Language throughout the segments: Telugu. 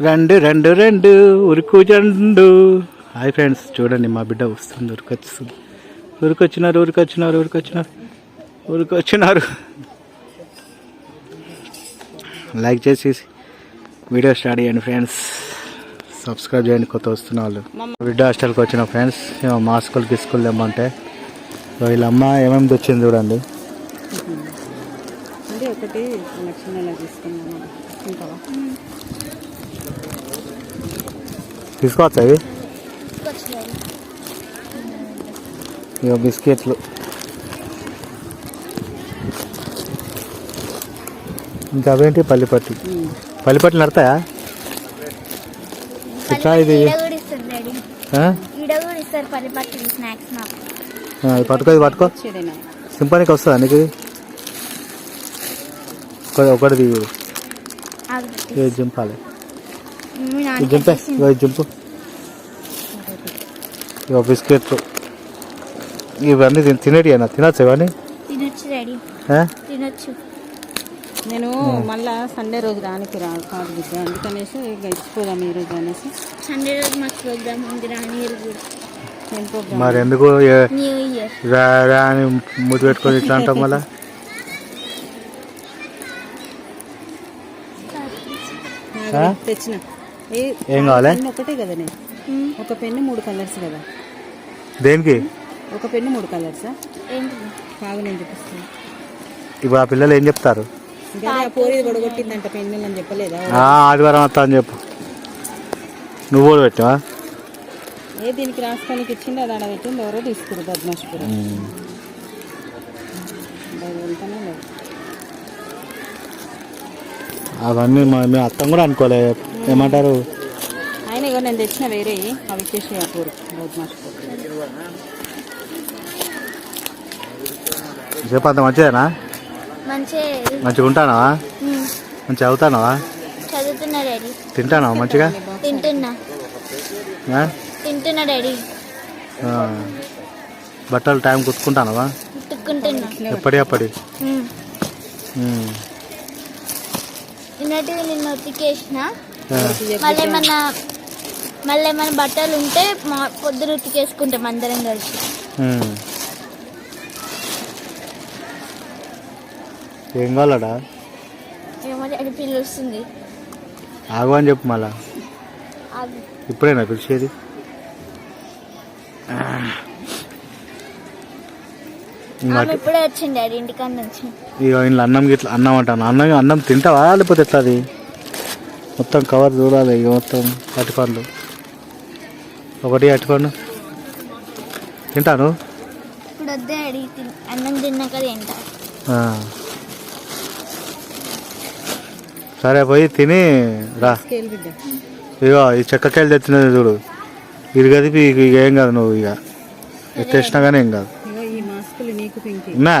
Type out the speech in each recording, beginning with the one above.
రెండు రెండు రెండు ఉరుకు జండు. హాయ్ ఫ్రెండ్స్ చూడండి మా బిడ్డ వస్తుంది ఉరికొచ్చింది ఉరికొచ్చినారు ఉరికొచ్చినారు ఉరికొచ్చినారు ఉరికొచ్చినారు లైక్ చేసి వీడియో స్టార్ట్ చేయండి ఫ్రెండ్స్. సబ్స్క్రైబ్ చేయండి కొత్త వస్తున్న వాళ్ళు. బిడ్డ హాస్టల్కి వచ్చిన ఫ్రెండ్స్ మా స్కూల్కి స్కూల్ తెమ్మంటే. వీళ్ళమ్మ వీళ్ళ అమ్మ ఏమేమి తెచ్చింది చూడండి. ఒకటి తీసుకున్నాను తీసుకోవచ్చా ఇవి ఇక బిస్కెట్లు. ఇంకా అవేంటి? పల్లిపట్టి. పల్లిపట్లు నడతాయా? ఇట్లా ఇది పట్టుకో ఇది పట్టుకో. సింపానికి వస్తుందా నీకు ఒకటి ఒకటిది ఆగు. ఇది జింపు ఇగో బిస్కెట్లు ఇవన్నీ తిన తినేటివేనా తినచ్చు ఇవన్నీ నేను మళ్ళా సండే రోజు రానికి రా కాదు బిడ్డ. అందుకనేసి గడిచిపోదాం ఈ రోజు అనేసి. సండే రోజు మాకు ప్రోగ్రామ్ ఉంది రాని మరి ఎందుకు ముద్దు పెట్టుకొని ఇట్లా అంటాం మళ్ళా? తెచ్చిన. ఏ- కావాలి? ఒకటే కదా ఒక పెన్ను మూడు కలర్స్ కదా. దేనికి? ఒక పెన్ను మూడు కలర్సా? బాగా నేను చూపిస్తాను ఇప్పుడు ఆ పిల్లలు ఏం చెప్తారు? పెన్ను అని చెప్పలేదా? ఆ, ఆదివారం వస్తా అని చెప్పు. నువ్వు కూడా పెట్టావా? ఏ దీనికి రాసుకోనికి ఇచ్చింది? అది ఆడ పెట్టింది ఎవరో తీసుకురు బద్మాష్పురం వెళ్తానే లేదు. అవన్నీ మా మీ అత్తం కూడా అనుకోలే. ఏమంటారు? ఆయన ఇగో నేను తెచ్చిన వేరే అవి ఇచ్చేసి ఆ పూరు బద్మాష్పురం చెప్పు అంత మంచిదేనా? మంచిగా మంచిగా ఉంటానావా? మంచిగా అవుతానావా చదువుతున్నా డాడీ. తింటానావా మంచిగా? తింటున్నా? తింటున్నా డాడీ. బట్టలు టైం కుట్టుకుంటానావా? ఎప్పటి అప్పటి నిన్నటివి నిన్న ఉతికేసిన. మళ్ళీ ఏమన్నా మళ్ళీ ఏమైనా బట్టలు ఉంటే మా పొద్దున ఉతికేసుకుంటాం అందరం కలిసి. ఏం కావాలడా? ఏమో డాడీ పిలుస్తుంది ఆగు అని చెప్పు మళ్ళా. ఇప్పుడేనా పిలిచేది? ఇప్పుడే వచ్చింది డాడీ ఇంటికాడ నుంచి. ఇక ఇంట్లో అన్నం గిట్ల అన్నం అంటాను. అన్నం అన్నం తింటావా లేకపోతే ఎట్లా అది మొత్తం కవర్ చూడాలి ఇక మొత్తం అరటిపండ్లు ఒకటి అరటిపండు. తింటాను ఇప్పుడు వద్దే డాడీ తిన్- అన్నం తిన్నాక తింటా. ఆ. సరే పోయి తిని రా. ఇగో ఈ చెక్కకాయలు తెచ్చినది చూడు. ఇది కదిపి ఇక ఇక ఏం కాదు నువ్వు ఇక తెచ్చినా కానీ ఏం కాదు. పింకి ఉన్నా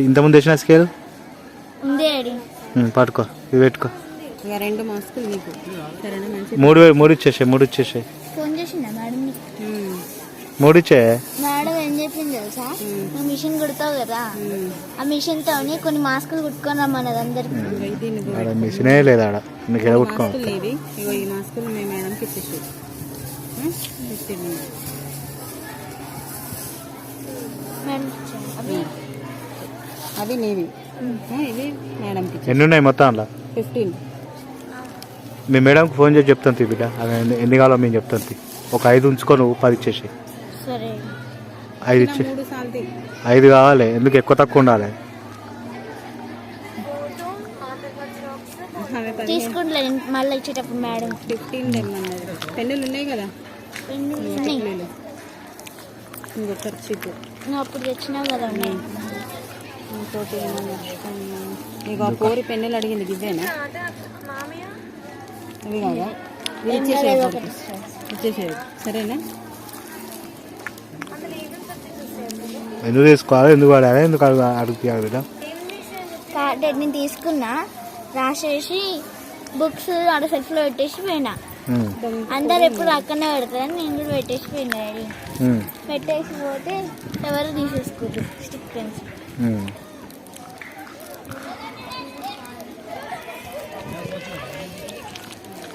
ఇంతకుముందు తెచ్చిన స్కేల్ పట్టుకో ఇవి పెట్టుకో. రెండు మాస్కులు నీకు. మూడు మూడు ఇచ్చేసాయి మూడు ఇచ్చేసాయి. ఫోన్ చేసిందా మేడం ఇచ్చే మేడం ఏం చెప్పింది తెలుసా? నువ్వు మిషన్ కుడతావు కదా? ఆ మిషన్ తోని కొన్ని మాస్కులు కుట్టుకొని రమ్మన్నది అందరికి. మిషనే లేదు ఆడ. నీకు ఎలా ఈ మాస్కులు మేడంకి మేడం. అవి నీవి. ఇవి మేడంకి ఎన్ని ఉన్నాయి మొత్తం అలా ఫిఫ్టీన్. మీ మేడంకి ఫోన్ చేసి చెప్తాను తీ బిడ్డ. అవి ఎన్ని- కావాలో మేము చెప్తాను తీ. ఒక ఐదు ఉంచుకో నువ్వు పది ఇచ్చేసి సరే. ఐదు ఇచ్చే మూడు సార్లు ఐదు కావాలి. ఎందుకు ఎక్కువ తక్కువ ఉండాలి? తీసుకుంటలే మళ్ళీ ఇచ్చేటప్పుడు మేడం. ఫిఫ్టీన్ పెన్నులు ఉన్నాయి కదా? ఉన్నాయి. పెన్నులు. ఇంకో ఖర్చు నువ్వు అప్పుడు తెచ్చినావు కదా ఉన్నాయి ఇక ఆ పోరి పెన్నులు అడిగింది ఇవేనా అవి కాదా. ఇచ్చేసేయ్ సరేనా? ఎందుకు తీసుకోవాలి ఎందుకు వాడాలి? ఎందుకు అడుగు అడుగుతారు బిడ్డ? కా- డాడీ నేను తీసుకున్నా రాసేసి బుక్స్ ఆడ సెల్ఫ్లో పెట్టేసి పోయినా. అందరు ఎప్పుడు అక్కడనే పెడతారని నేను కూడా పెట్టేసి పోయినా డాడీ పెట్టేసి పోతే ఎవరు తీసేసుకుంటారు స్టిక్ పెన్స్.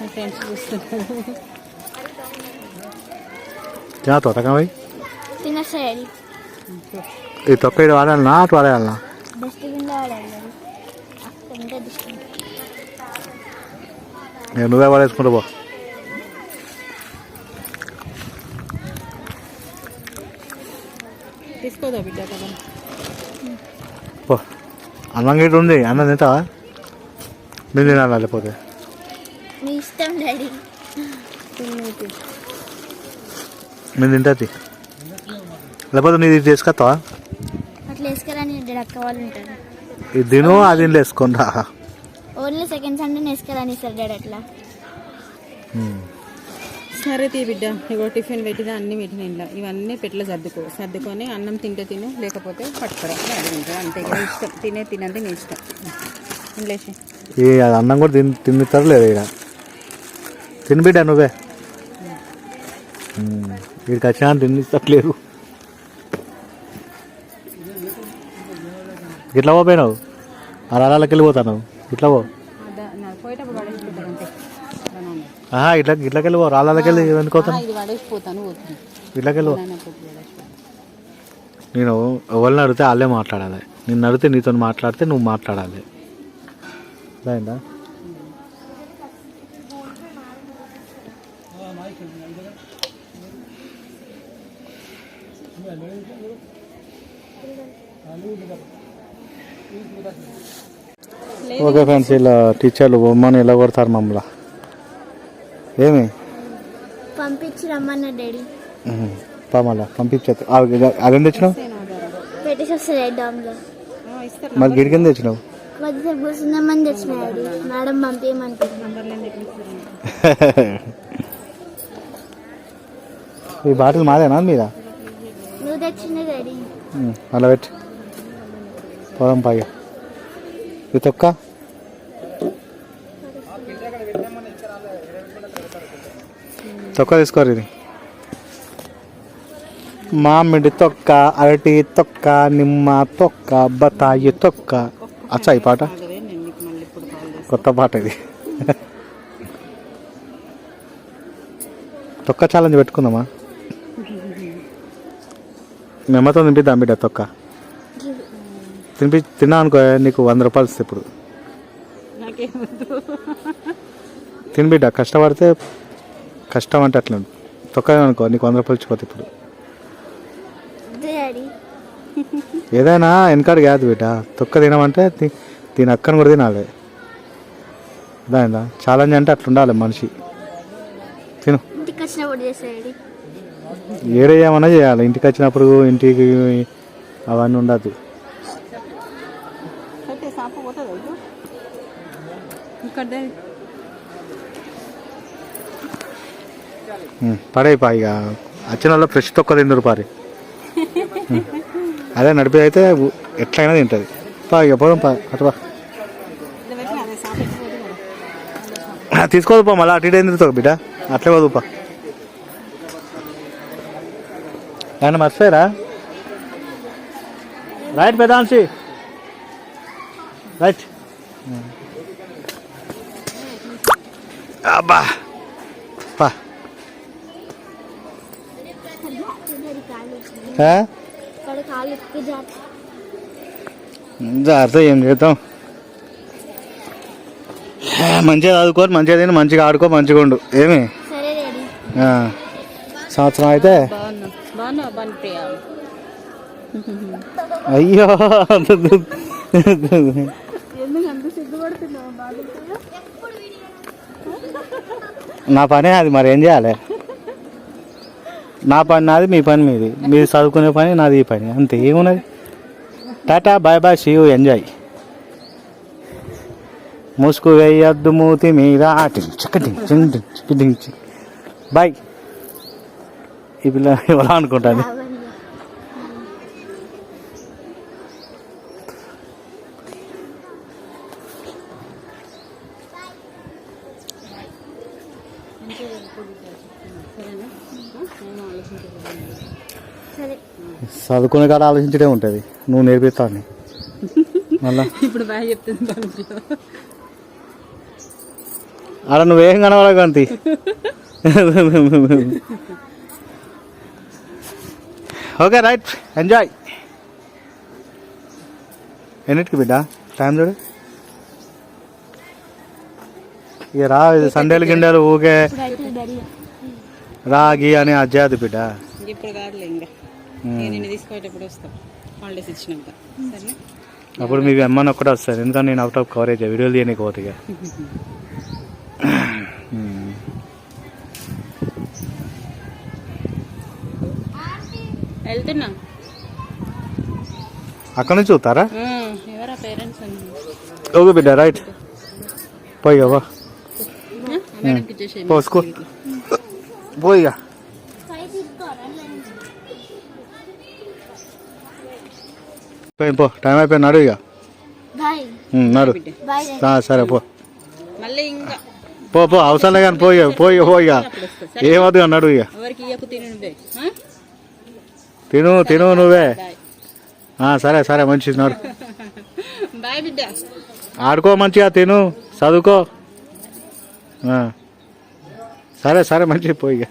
మా ఫ్రెండ్స్ చూస్తున్నారు తినా తోటకాయ తినేస్తా డాడీ ఈ తొక్క ఇటు వాడాలనా అటు వాడాలనా డస్ట్బిన్లో వాడాలి ఇంకా డస్ట్బిన్ నేను నువ్వే వాడేసుకుంటూ పో తీసుకోదా బిడ్డ కదా పో అన్నం గిట్ట ఉంది అన్నం తింటావా నేను తినాలి లేకపోతే మీ ఇష్టం డాడీ నేను తింటుంది. లేకపోతే నీది ఇది తీసుకొస్తావా అట్లా వేసుకురాని డాడీ అక్క వాళ్ళు ఉంటారు. ఇది తిను అది వేసుకుంటా ఓన్లీ సెకండ్ సండే వేసుకురాని సార్ డాడీ అట్లా. సరే తీ బిడ్డ ఇగో టిఫిన్ పెట్టినా అన్ని పెట్టిన ఇంట్లో. ఇవన్నీ పెట్ల సర్దుకో. సర్దుకొని అన్నం తింటే తిను లేకపోతే పట్టుకురా. తింటాడు అంతే. కదా ఇష్టం. తినే తినంటే నీ ఇష్టం. ఈ అది అన్నం కూడా తిని తిన్నిస్తారు లేదు ఇక తిని బిడ్డ నువ్వే. వీడికి వచ్చినా తినిస్తట్లేదు ఇట్లా పోయినావు. ఆ రాళ్ళకి వెళ్ళిపోతాను ఇట్లా పో. అలా ఇట్లా ఇట్లకి వెళ్ళిపో రాళ్ళకి వెళ్ళి అనుకోతాను ఇట్లకి వెళ్ళిపో. నేను ఎవరిని అడిగితే వాళ్ళే మాట్లాడాలి. నిన్ను అడిగితే నీతో మాట్లాడితే నువ్వు మాట్లాడాలి. అయిందా ఓకే ఫ్రెండ్స్ ఇలా టీచర్లు బొమ్మని ఎలా కొడతారు మమ్మల్ని? ఏమి? పంపించి రమ్మన్న డాడీ పా మళ్ళా పంపించచ్చు అదేం తెచ్చినావు? పెట్టేసి వస్తుంది డామ్లో ఆ, ఇస్తారు. మరి గిడి కింద తెచ్చినావు? కొద్దిసేపు కూర్చుందామని తెచ్చిన డాడీ. మేడం పంపించమంటుంది ఎందుకు? ఈ బాటిల్ మాదేనా మీద? నువ్వు డాడీ. అలా పెట్టి. పోదాం పైగా. ఇది తొక్క తొక్క తీసుకోరు ఇది. మామిడి తొక్క అరటి తొక్క నిమ్మ తొక్క బతాయి తొక్క. అచ్చా ఈ పాట? కొత్త పాట ఇది. తొక్క ఛాలెంజ్ పెట్టుకుందామా? మేమతో తినిపిద్దాం బిడ్డ తొక్క. తినిపి తిన్నా అనుకో నీకు వంద రూపాయలు ఇస్తే ఇప్పుడు. తిని బిడ్డ కష్టపడితే కష్టం అంటే అట్లా తొక్క అనుకో నీకు వంద రూపాయలు ఇచ్చిపోతే ఇప్పుడు. డాడీ. ఏదైనా వెనకాడు కాదు బిడ్డ తొక్క తినమంటే తి- దీని అక్కను కూడా తినాలి. అదా ఛాలెంజ్ అంటే అట్లా ఉండాలి మనిషి. తిను. ఇంటికి వచ్చినప్పుడు చేస్తా డాడీ? ఏడే ఏమన్నా చేయాలి. ఇంటికి వచ్చినప్పుడు ఇంటికి అవన్నీ ఉండదు. ఇక్కడ పడే పా ఇక వచ్చిన వాళ్ళు ఫ్రెష్ తొక్క తిందరు పారి అదే నడిపేది అయితే ఎట్లయినా తింటుంది పా ఇక పోదాం పా అటువా తీసుకోదు పా మళ్ళీ అటు ఇటు ఎందుకు బిడ్డ అట్లే పోదు పా ఆయన మర్చిపోయారా రైట్ పెదాన్సి రైట్ అబ్బా జాగ్రత్త ఏం చేద్దాం. మంచిగా చదువుకోని మంచిగా తిని మంచిగా ఆడుకో మంచిగా ఉండు. ఏమి? సరే డాడీ. ఆ, సంవత్సరం అయితే? అయ్యో. నా పనే అది మరి ఏం చేయాలి? నా పని నాది మీ పని మీది. మీరు చదువుకునే పని నాది ఈ పని. అంతే ఏమున్నది? Tata bye bye she enjoy. ముసుగు వేయద్దు మూతి మీద. బాయ్. ఈ పిల్ల ఎవరా అనుకుంటాను అవన్నీ సరే చదువుకునే కాడ ఆలోచించడే ఉంటుంది. నువ్వు నేర్పిస్తావు మళ్ళా. ఇప్పుడు బాగా చెప్తుంది నువ్వేం కాంతి? Okay right. ఎంజాయ్. ఎన్నిటికి బిడ్డ? టైం చూడు. ఇక రా ఇది సండేలు గిండెలు ఊకే. రాగి అని అజ్జాది బిడ్డ. ఇప్పుడు నేను తీసుకుపోయేటప్పుడు వస్తాం. హాలిడేస్ ఇచ్చినాక. సరేనా? అప్పుడు మీకు ఎమ్మని ఒక్కటే వస్తుంది ఎందుకంటే నేను అవుట్ ఆఫ్ కవరేజ్ వీడియోలు తీయనీకి పోతుంది వెళ్తున్నా. అక్కడ నుంచి చూస్తారా? ఓకే బిడ్డ రైట్ పోయి బా మేడంకి ఇచ్చేసేయి. పో స్కూల్ పోయిగా పోయి పో. టైం అయిపోయి నడు ఇక. నడు. సరే పో. మళ్ళీ ఇంకా. పో పో అవసరం కానీ పోయి పోయి పోయిగా ఏమవుతుంది అన్నాడు ఇక. తిని? తిను తిను నువ్వే. సరే సరే మంచిది నడు. ఆడుకో మంచిగా తిను చదువుకో. సరే సరే మంచిగా పోయిగా